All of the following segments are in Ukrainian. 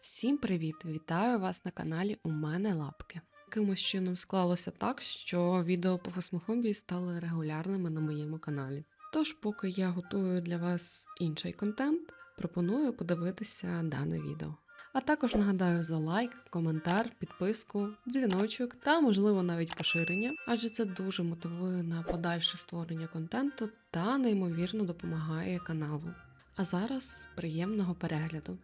Всім привіт! Вітаю вас на каналі У мене лапки. Якимось чином склалося так, що відео по фосмофобії стали регулярними на моєму каналі. Тож, поки я готую для вас інший контент, пропоную подивитися дане відео. А також нагадаю за лайк, коментар, підписку, дзвіночок та, можливо, навіть поширення, адже це дуже мотивує на подальше створення контенту та неймовірно допомагає каналу. А зараз приємного перегляду.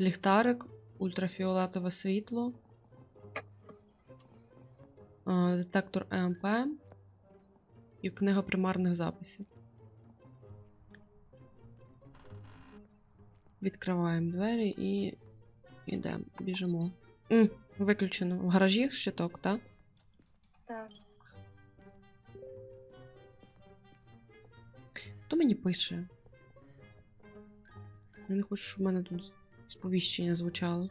Ліхтарик, ультрафіолетове світло, е, детектор ЕМП і книга примарних записів. Відкриваємо двері і йдемо, біжимо. М, виключено. В гаражі щиток, так? Так. Хто мені пише? Я не хочу, щоб мене тут сповіщення звучало.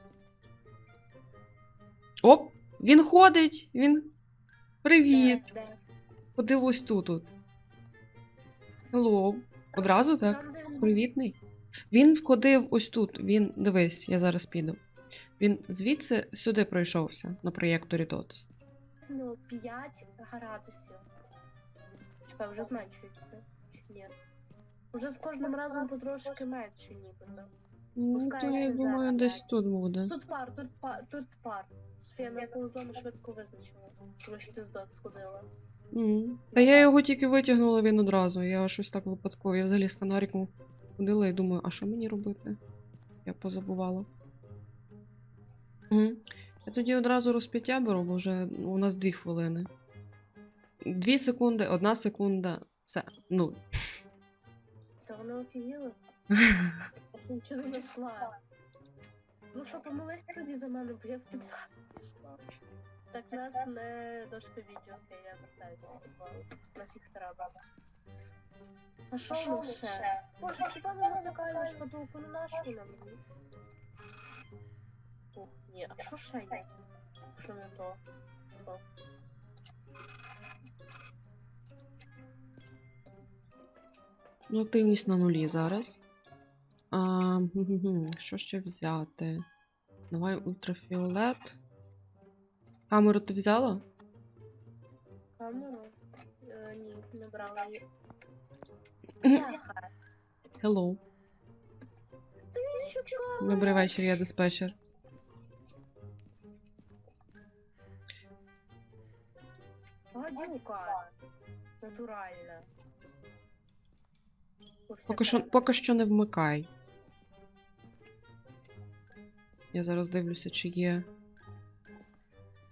Оп! Він ходить! Він. Привіт! Де? Ходив ось тут. Hello. Одразу так? Привітний. Він входив ось тут. Він. Дивись, я зараз піду. Він звідси сюди пройшовся на проєкторі DOTS. Ну, 5 градусів. Чекай, вже зменшується. Чи ні? Уже з кожним разом потрошки менше нібито. Ну, то я думаю, зараз. десь тут буде. Тут пар, тут пар, тут пар. Софія, на якого зону швидко визначила. Тому що ти з дот сходила. Мгм. Та я його тільки витягнула він одразу. Я щось так випадково. Я взагалі з фонариком ходила і думаю, а що мені робити? Я позабувала. Угу. Я тоді одразу розп'яття беру, бо вже у нас дві хвилини. Дві секунди, одна секунда, все, нуль. Та вони офігіли. Нічого не знайшла. Ну що, помились тоді за мене, бо я в підвал пішла. Так нас не дошка відео, окей, я вертаюся з підвалу. Нафіг треба. А що нас ще? Боже, хіба не музикальну шкатулку не нашу на мені? Ух, ні, а що ще є? Що не то? Стоп. Ну, активність на нулі зараз. А, що ще взяти? Давай ультрафіолет. Камеру ти взяла? Камеру? Е, ні, не брала її. Hello. Добрий вечір, я диспетчер. Гадюка. Натуральна. Поки що, поки що не вмикай. Я зараз дивлюся, чи є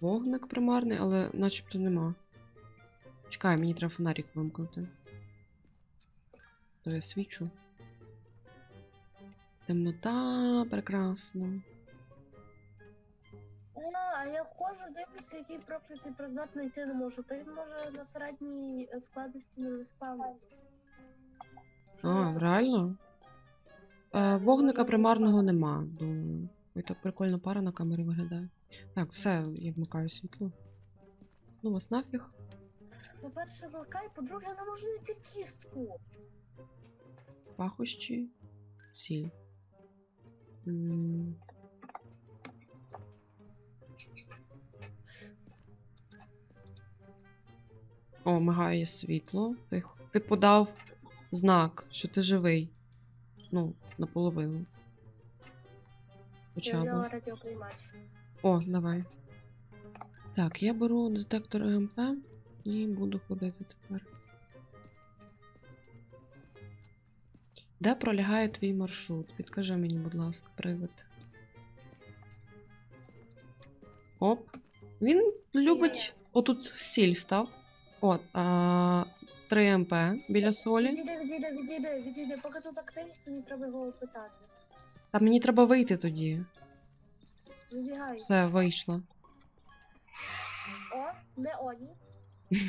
вогник примарний, але начебто нема. Чекай, мені треба фонарик вимкнути. То я свічу. Темнота, прекрасно. А, а я входжу, дивлюся, який проклятий предмет знайти не можу. Та він може на середній е, складності не заспавнитися. А, реально? Е, вогника примарного нема, думаю. Ой, так прикольно пара на камері виглядає. Так, все, я вмикаю світло. Ну вас нафіг. По-перше, вилкай, по-друге, я не можу знайти кістку. Пахощі, сіль. М. О, мигає світло. Ти, ти подав знак, що ти живий. Ну, наполовину. Я Хоча взяла б. радіоприймач. О, давай. Так, я беру детектор ЕМП і буду ходити тепер. Де пролягає твій маршрут? Підкажи мені, будь ласка, привид. Оп. Він любить. Отут сіль став. От. А... 3 МП біля солі. Відійди, відійди, відійди, відійди. Поки тут активність, мені треба його опитати. Та мені треба вийти тоді. Вибігай. Все, вийшла. О, не оні.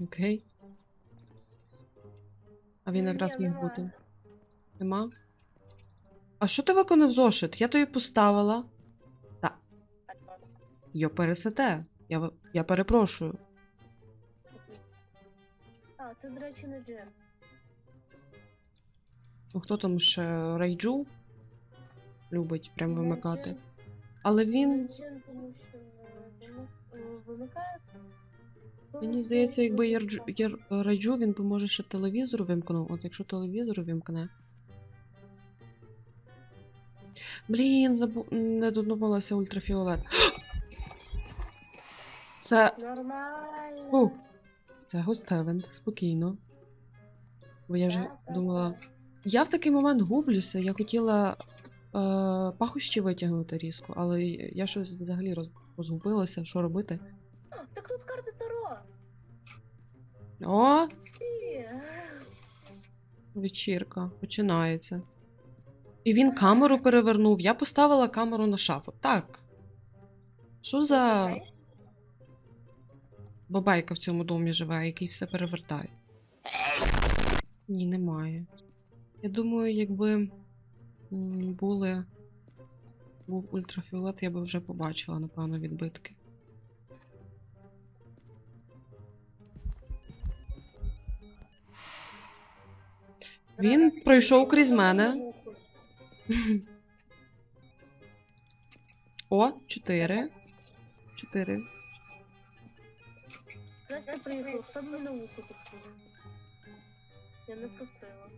Окей. А він Ні, якраз міг немає. бути. Нема? А що ти виконав зошит? Я тобі поставила. Йо пересете. Я, я перепрошую. А, це, до речі, не джем. Ну, Хто там ще Рейджу любить прям вимикати. Але він, е, мені здається, якби Ярджу, Яр, Рейджу, він би може ще телевізор вимкнув. От якщо телевізор вимкне. Блін, забу... не додумалася ультрафіолет. Це. Нормально. Це гостевен, спокійно. Бо я вже думала. Я в такий момент гублюся. Я хотіла е, пахощі витягнути різко, але я щось взагалі роз, розгубилася, що робити. А, Так тут карти Таро. О, вечірка починається. І він камеру перевернув. Я поставила камеру на шафу. Так. Що за бабайка в цьому домі живе, який все перевертає? Ні, немає. Я думаю, якби були. Був ультрафіолет, я би вже побачила, напевно, відбитки. Він пройшов крізь мене. О, чотири. Чотири. Здрасте, приїхав. Хто на вухо тут? Я не просила.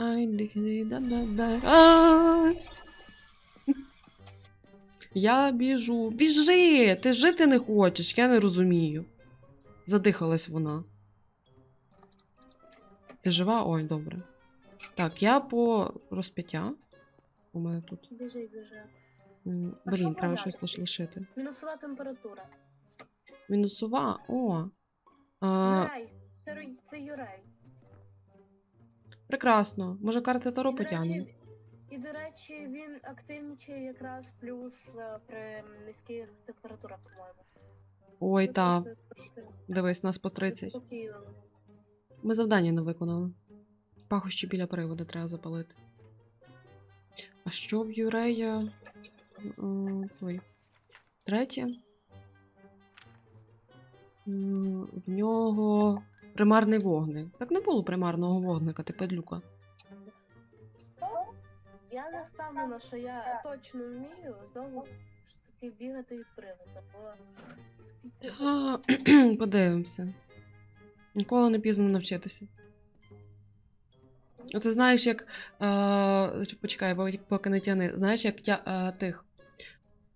Я біжу. Біжи! Ти жити не хочеш, я не розумію. Задихалась вона. Ти жива? Ой, добре. Так, я по розп'яття. У мене тут. Біжи, біжи. м, А Блін, треба щось лиш- лишити. Мінусова температура. Мінусова. О. А, Юрай. Це Ру- Це Юрай. Прекрасно. Може, карти Таро потягнемо? І, до речі, він активнічає якраз плюс е, при низьких температурах, по-моєму. Ой, Ну, та. Дивись, нас по 30. заспокійливо. Ми завдання не виконали. Пахощі біля приводу треба запалити. А що в Юрея? Е, Ой. Третє. М, В нього примарний вогник. Так не було примарного вогника, ти падлюка. Я не впевнена, що я точно вмію знову ж таки бігати від привода, бо скільки Подивимося. Ніколи не пізно навчитися. Оце знаєш, як. Е, почекай, бо поки не тяни. Знаєш, як тя, е, тих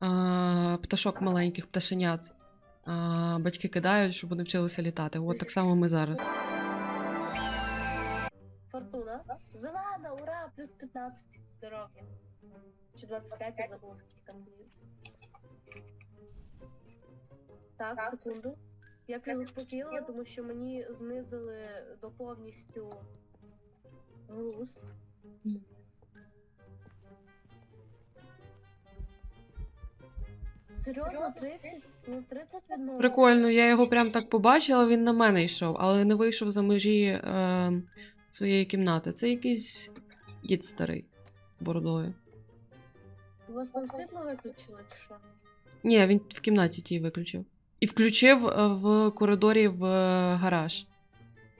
е, пташок маленьких пташенят. Е, батьки кидають, щоб вони вчилися літати. От так само ми зараз. фортуна. Зелена, ура, плюс 15 здоров'я. Чи 25, я забула, скільки там днів. Так, секунду. Я плюс заспокоїла, тому що мені знизили до повністю глузд. Серйозно, 30? Ну, 30 відмовили. Прикольно, я його прям так побачила, він на мене йшов, але не вийшов за межі е, своєї кімнати. Це якийсь дід старий бородою. У вас там світло виключили чи що? Ні, він в кімнаті тій виключив. І включив е, в коридорі в е, гараж.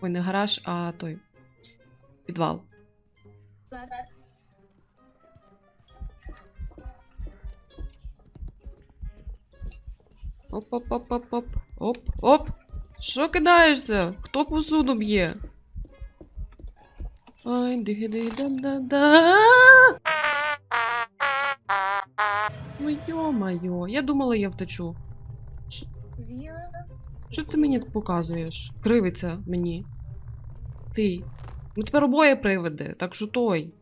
Ой, не гараж, а той. Підвал. Смерть. Оп, оп, оп, оп, оп. Оп, оп. Що кидаєшся? Хто посуду б'є? Ай, диги да да да Ну йо-майо, я думала, я втечу. Що ти мені показуєш? Кривиться мені. Ти. Ну тепер обоє привиди, так що той.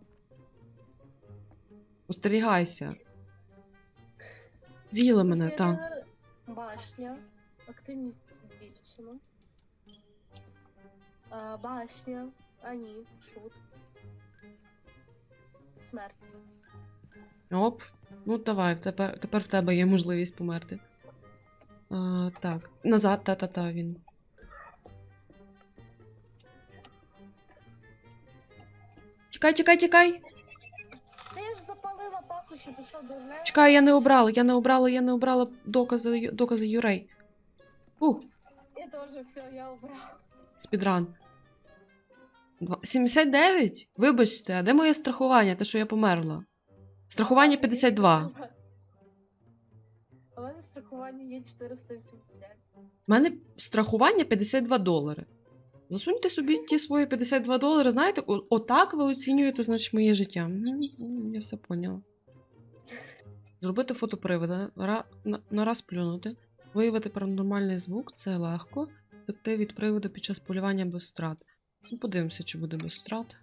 Остерігайся. З'їла мене, та. Башня. Активність збільшено. А, башня. А ні, шут. Смерть. Оп. Ну давай, тепер, тепер в тебе є можливість померти. А, так. Назад, та-та-та, він. Тікай, тікай, тікай! Ти що, дурне? Чекай, я не обрала, я не обрала, я не обрала докази, докази Юрей. Ух, Я теж все, я обрала. спідран. 79? Вибачте, а де моє страхування? Те, що я померла? Страхування 52. У мене страхування є 480. У мене страхування 52 долари. Засуньте собі ті свої 52 долари, знаєте, отак ви оцінюєте, значить, моє життя. Ну, Я все поняла. Зробити фотопривода, ра, на, на раз плюнути, виявити паранормальний звук це легко. Втекти від приводу під час полювання без страт. Ну, подивимося, чи буде без страт.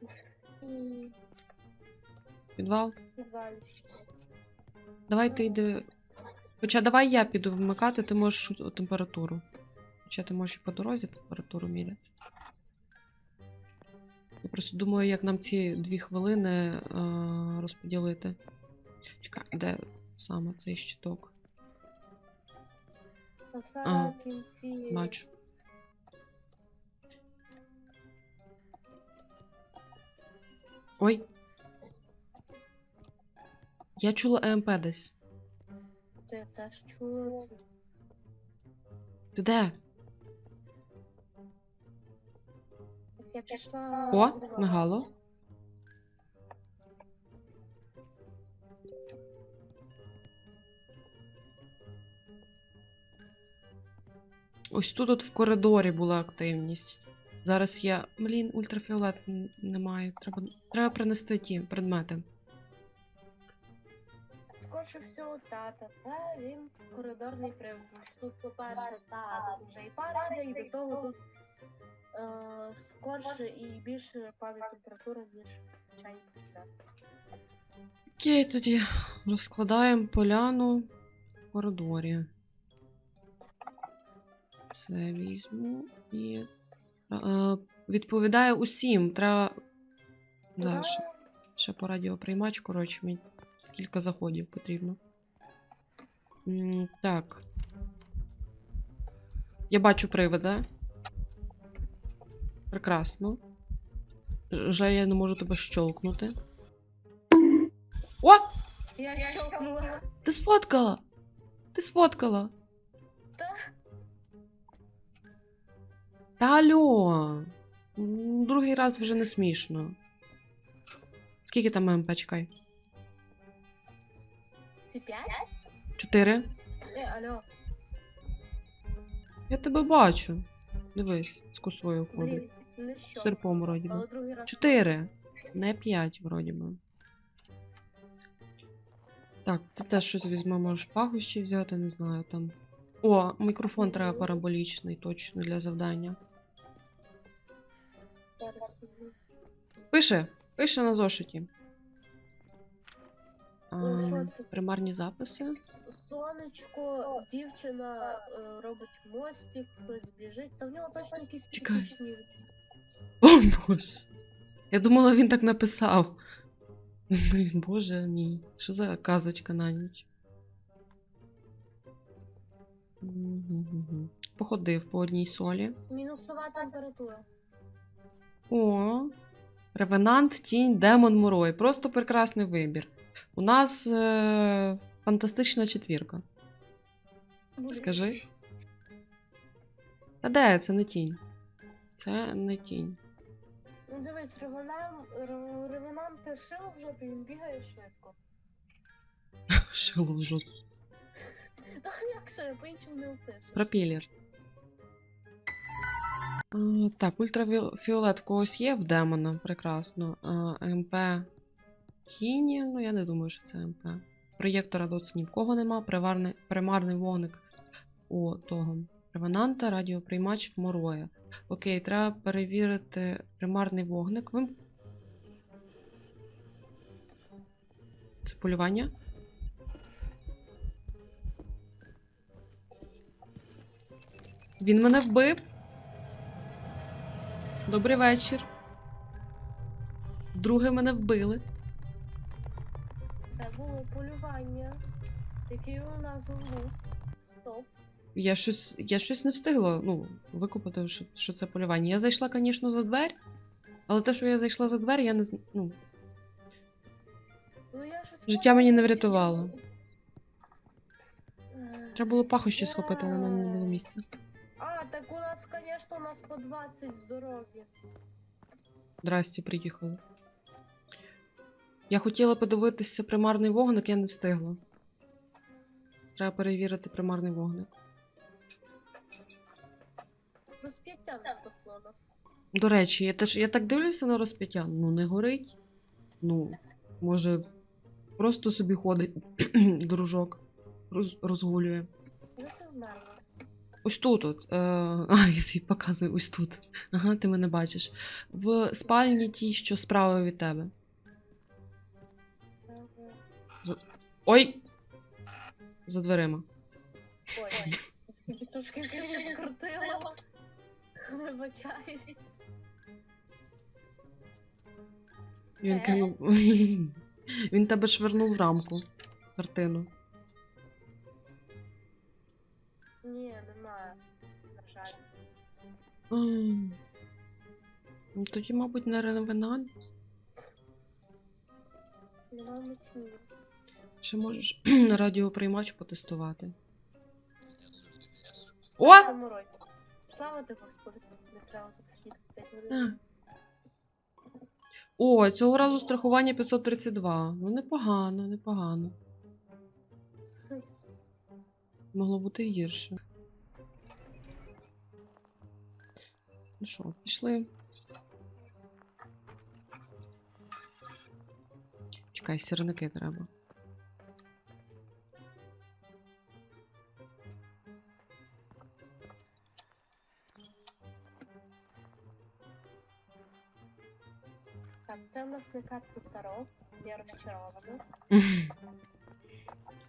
Підвал. Давай ти йди. Хоча давай я піду вмикати, ти можеш температуру. Хоча ти можеш і по дорозі температуру міряти. Я просто думаю, як нам ці дві хвилини е, розподілити. Чекай, де саме цей щиток? Ага. кінці. Бачу. Ой. Я чула ЕМП десь. Ти теж чула. Ти де? Я пішла. О, мигало. Ось тут от в коридорі була активність. Зараз я. Блін, ультрафіолет немає. Треба, треба принести ті предмети. Скорше всього, тата, та він коридорний привод. Тут, по-перше, та тут вже і пара і до того тут е, скорше і більше падає температура, ніж. Да. Окей, тоді розкладаємо поляну в коридорі. Це візьму і. Е, відповідає усім. Треба. Зараз ще, по радіоприймач, коротше, мені кілька заходів потрібно. М, так. Я бачу привида. Прекрасно. Жаль, я не можу тебе щолкнути. О! Я, я чокнула. Ти сфоткала! Ти сфоткала! Та алло! Другий раз вже не смішно. Скільки там МП, чекай? Чотири? Е, алло. Я тебе бачу. Дивись, з косою ходить. З серпом вроді би. Чотири. Не п'ять, вроді би. Так, ти теж щось візьме, можеш пахощі взяти, не знаю там. О, мікрофон треба параболічний, точно для завдання. Пише, пише на зошиті. А, що це? примарні записи. Сонечко, дівчина е, робить мостик, хтось біжить. Та в нього точно якісь Чекай. О боже. Я думала, він так написав. Боже мій. Що за казочка на ніч? Походив по одній солі. Мінусова температура. О, Ревенант, Тінь, Демон, Мурой. Просто прекрасний вибір. У нас е- фантастична четвірка. Скажи. Та де? Це не тінь. Це не тінь. Ну дивись, ревенант, ревенант шило в жопі, він бігає швидко. Шило в жопу. Та як ще, по-іншому не опишеш. Пропілер. Так, ультрафіолет в когось є в демона. Прекрасно. МП Тіні. Ну, я не думаю, що це МП. Проєктора доц ні в кого нема. Приварний, примарний вогник у того. Ревенанта, радіоприймач в Мороя. Окей, треба перевірити примарний вогник. Ви... Це полювання? Він мене вбив. Добрий вечір. Вдруге мене вбили. Це було полювання. Який у нас був. Стоп. Я щось, я щось не встигла ну, викупити, що, що це полювання. Я зайшла, звісно, за двері, але те, що я зайшла за двері, я не ну, Ну, я щось Життя мені не врятувало. Треба було пахощі схопити, але в мене не було місця. А, так у нас, звісно, у нас по 20 здоров'я. Здрасті, приїхали. Я хотіла подивитися примарний вогник, я не встигла. Треба перевірити примарний вогник. Розп'яття не спасло нас. До речі, я, теж, я так дивлюся на розп'яття. Ну, не горить. Ну, може, просто собі ходить дружок, роз, розгулює. Ну це вмерло. Ось тут. От, е, а, я світ показую, ось тут. Ага, ти мене бачиш. В спальні тій, що справа від тебе. Ой! За дверима. Ой. Трошки сильно скрутило. Вибачаюсь. Він кинув. Він тебе швирнув в рамку. Картину. Ні, немає. На жаль. Ну, Тоді, мабуть, не ревенант. Нема міцні. Ще можеш радіоприймач потестувати. О! Самурой. Слава ти, Господи, не треба тут сидіти 5 А. годин. О, цього разу страхування 532. Ну, непогано, непогано. Могло бути гірше. Ну що, пішли. Чекай, сірники треба. Так, це у нас не картка Таро. Я розчарована.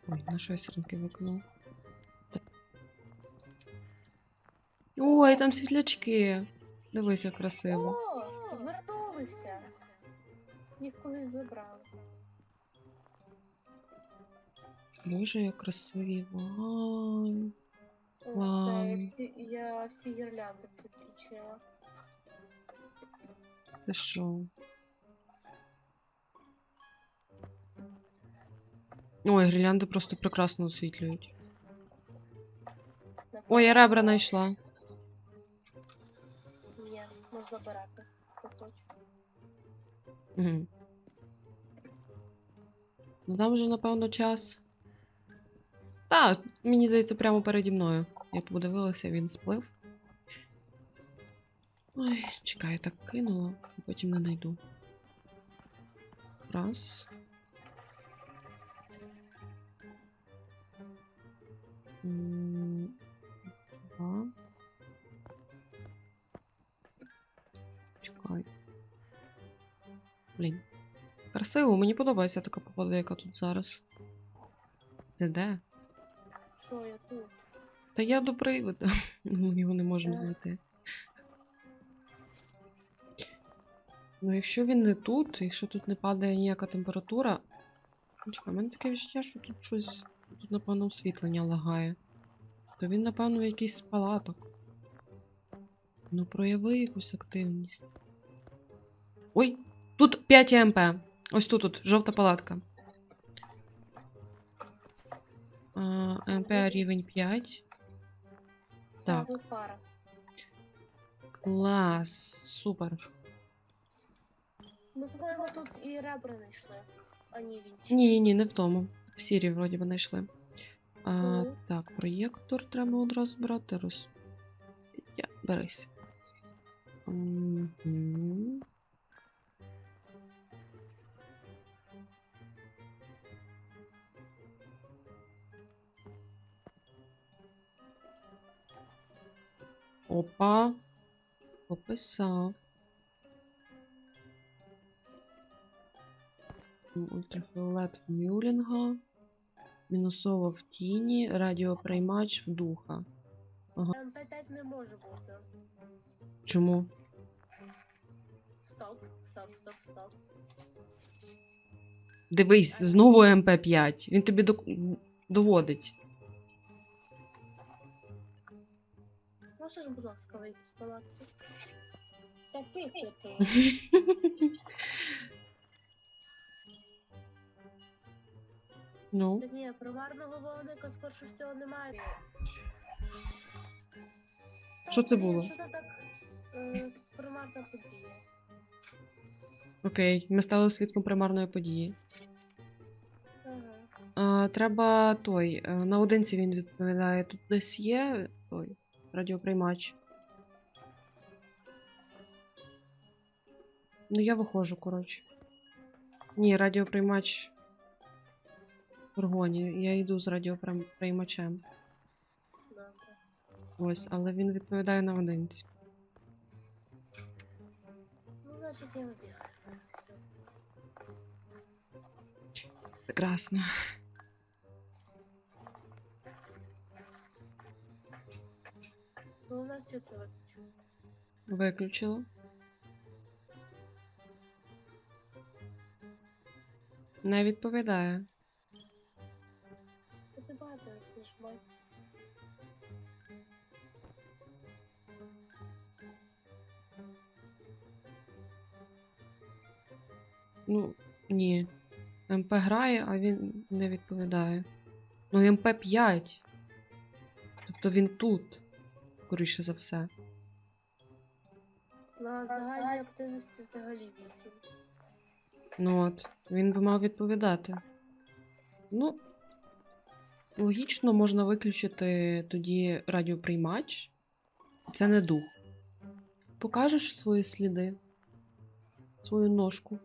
Ой, на що я сірники виконав? Ой, там світлячки. Дивись, як красиво. О, вернулися. Їх колись забрали. Боже, як красиво. Ай. О, Вау. це я всі- Я всі гірлянди підключила. Ти що? Ой, гірлянди просто прекрасно освітлюють. Ой, я ребра знайшла. Можна забирати. Хто хоче. Угу. Ну там вже, напевно, час. Так, мені здається, прямо переді мною. Я подивилася, він сплив. Ой, чекай, так кинула, а потім не знайду. Раз. Два. Блін. Красиво, мені подобається така погода, яка тут зараз. Ти де? Що я тут? Та я до привида. Ми його не можемо Е. знайти. Ну, якщо він не тут, якщо тут не падає ніяка температура. Ну, Чекай, в мене таке відчуття, що тут щось. Тут, напевно, освітлення лагає. То він, напевно, якийсь з палаток. Ну, прояви якусь активність. Ой! Тут 5 МП. Ось тут, тут, жовта палатка. А, МП рівень 5. Так, клас. Супер. Ну, по-моєму, тут і ребра знайшли. А ні, він. Ні, ні, не в тому. В сірі вроді би знайшли. А, Мгм. Так, проєктор треба одразу брати. Роз... Я, берись. Мгм. Опа. Пописав. Ультрафіолет в Мюлінга. Мінусово в тіні, радіоприймач в духа. МП5 не може бути. Чому? Стоп, стоп, стоп, стоп. Дивись, знову МП5. Він тобі доводить. Можеш, будь ласка, вийти з палатки? Та тихо ти. ну, Та ні, приварного вогника, скорше всього, немає. Що це було? Що це так? Е, примарна подія. Окей, ми стали свідком примарної події. Ага. А, треба той. е, Наодинці він відповідає. Тут десь є той радіоприймач. Ну, я виходжу, коротше. Ні, радіоприймач в фургоні. Я йду з радіоприймачем. Добре. Ось, але він відповідає наодинці. Ну, значить, я вибігаю. Прекрасно. Ну, у нас світло виключено. Виключила. Не відповідає. Ти багато нажимай. Ну, ні. МП грає, а він не відповідає. Ну, МП 5. Тобто він тут, скоріше за все. На загальній активності взагалі 8. Ну от, він би мав відповідати. Ну, логічно можна виключити тоді радіоприймач. Це не дух. Покажеш свої сліди, свою ножку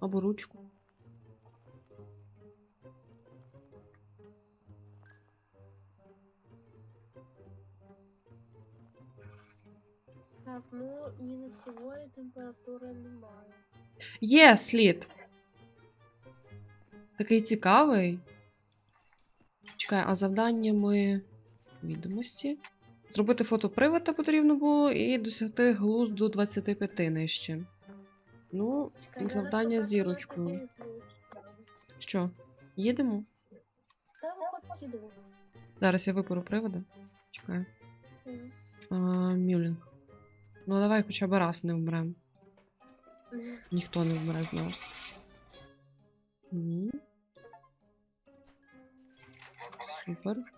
або ручку. Ну мінусової температури немає. Є слід. Такий цікавий. Чекай, а завданнями відомості. Зробити фото привода потрібно було і досягти глузду 25 нижче. Ну, Чекай, завдання з зірочкою. Що, їдемо? Та. Зараз я виберу привода. Мгм. А, Мюлінг. Ну, давай хоча б раз не вмрем. Ніхто не вмре з нас. Супер.